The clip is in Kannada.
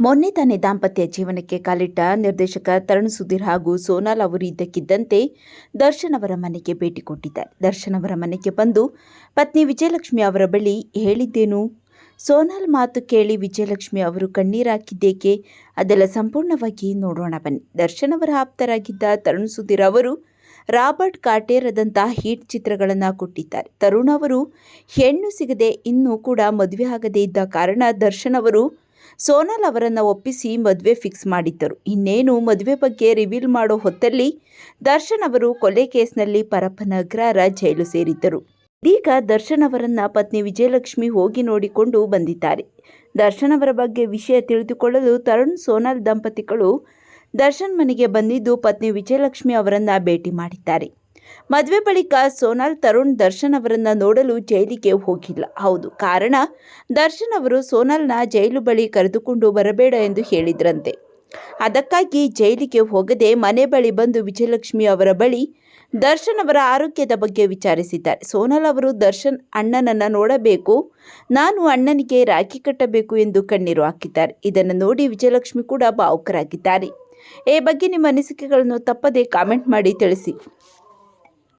ಮೊನ್ನೆ ತಾನೇ ದಾಂಪತ್ಯ ಜೀವನಕ್ಕೆ ಕಾಲಿಟ್ಟ ನಿರ್ದೇಶಕ ತರುಣ್ ಸುಧೀರ್ ಹಾಗೂ ಸೋನಾಲ್ ಅವರು ಇದ್ದಕ್ಕಿದ್ದಂತೆ ದರ್ಶನ್ ಅವರ ಮನೆಗೆ ಭೇಟಿ ಕೊಟ್ಟಿದ್ದಾರೆ ದರ್ಶನ್ ಅವರ ಮನೆಗೆ ಬಂದು ಪತ್ನಿ ವಿಜಯಲಕ್ಷ್ಮಿ ಅವರ ಬಳಿ ಹೇಳಿದ್ದೇನು? ಸೋನಾಲ್ ಮಾತು ಕೇಳಿ ವಿಜಯಲಕ್ಷ್ಮಿ ಅವರು ಕಣ್ಣೀರಾಕಿದ್ದೇಕೆ ಅದೆಲ್ಲ ಸಂಪೂರ್ಣವಾಗಿ ನೋಡೋಣ ಬನ್ನಿ. ದರ್ಶನ್ ಅವರ ಆಪ್ತರಾಗಿದ್ದ ತರುಣ್ ಸುಧೀರ್ ಅವರು ರಾಬರ್ಟ್ ಕಾಟೇರದಂತಹ ಹೀಟ್ ಚಿತ್ರಗಳನ್ನು ಕೊಟ್ಟಿದ್ದಾರೆ. ತರುಣ್ ಅವರು ಹೆಣ್ಣು ಸಿಗದೆ ಇನ್ನೂ ಕೂಡ ಮದುವೆ ಆಗದೇ ಇದ್ದ ಕಾರಣ ದರ್ಶನ್ ಅವರು ಸೋನಾಲ್ ಅವರನ್ನು ಒಪ್ಪಿಸಿ ಮದುವೆ ಫಿಕ್ಸ್ ಮಾಡಿದ್ದರು. ಇನ್ನೇನು ಮದುವೆ ಬಗ್ಗೆ ರಿವೀಲ್ ಮಾಡೋ ಹೊತ್ತಲ್ಲಿ ದರ್ಶನ್ ಅವರು ಕೊಲೆ ಕೇಸ್ನಲ್ಲಿ ಪರಪ್ಪನ ಅಗ್ರಹಾರ ಜೈಲು ಸೇರಿದ್ದರು. ಇದೀಗ ದರ್ಶನ್ ಅವರನ್ನು ಪತ್ನಿ ವಿಜಯಲಕ್ಷ್ಮಿ ಹೋಗಿ ನೋಡಿಕೊಂಡು ಬಂದಿದ್ದಾರೆ. ದರ್ಶನ್ ಅವರ ಬಗ್ಗೆ ವಿಷಯ ತಿಳಿದುಕೊಳ್ಳಲು ತರುಣ್ ಸೋನಾಲ್ ದಂಪತಿಗಳು ದರ್ಶನ್ ಮನೆಗೆ ಬಂದಿದ್ದು ಪತ್ನಿ ವಿಜಯಲಕ್ಷ್ಮಿ ಅವರನ್ನು ಭೇಟಿ ಮಾಡಿದ್ದಾರೆ. ಮದುವೆ ಬಳಿಕ ಸೋನಾಲ್ ತರುಣ್ ದರ್ಶನ್ ಅವರನ್ನು ನೋಡಲು ಜೈಲಿಗೆ ಹೋಗಿಲ್ಲ. ಹೌದು, ಕಾರಣ ದರ್ಶನ್ ಅವರು ಸೋನಾಲ್ನ ಜೈಲು ಬಳಿ ಕರೆದುಕೊಂಡು ಬರಬೇಡ ಎಂದು ಹೇಳಿದ್ರಂತೆ. ಅದಕ್ಕಾಗಿ ಜೈಲಿಗೆ ಹೋಗದೆ ಮನೆ ಬಳಿ ಬಂದು ವಿಜಯಲಕ್ಷ್ಮಿ ಅವರ ಬಳಿ ದರ್ಶನ್ ಅವರ ಆರೋಗ್ಯದ ಬಗ್ಗೆ ವಿಚಾರಿಸಿದ್ದಾರೆ. ಸೋನಾಲ್ ಅವರು, ದರ್ಶನ್ ಅಣ್ಣನನ್ನು ನೋಡಬೇಕು, ನಾನು ಅಣ್ಣನಿಗೆ ರಾಖಿ ಕಟ್ಟಬೇಕು ಎಂದು ಕಣ್ಣೀರು ಹಾಕಿದ್ದಾರೆ. ಇದನ್ನು ನೋಡಿ ವಿಜಯಲಕ್ಷ್ಮಿ ಕೂಡ ಭಾವುಕರಾಗಿದ್ದಾರೆ. ಈ ಬಗ್ಗೆ ನಿಮ್ಮ ಅನಿಸಿಕೆಗಳನ್ನು ತಪ್ಪದೇ ಕಾಮೆಂಟ್ ಮಾಡಿ ತಿಳಿಸಿ.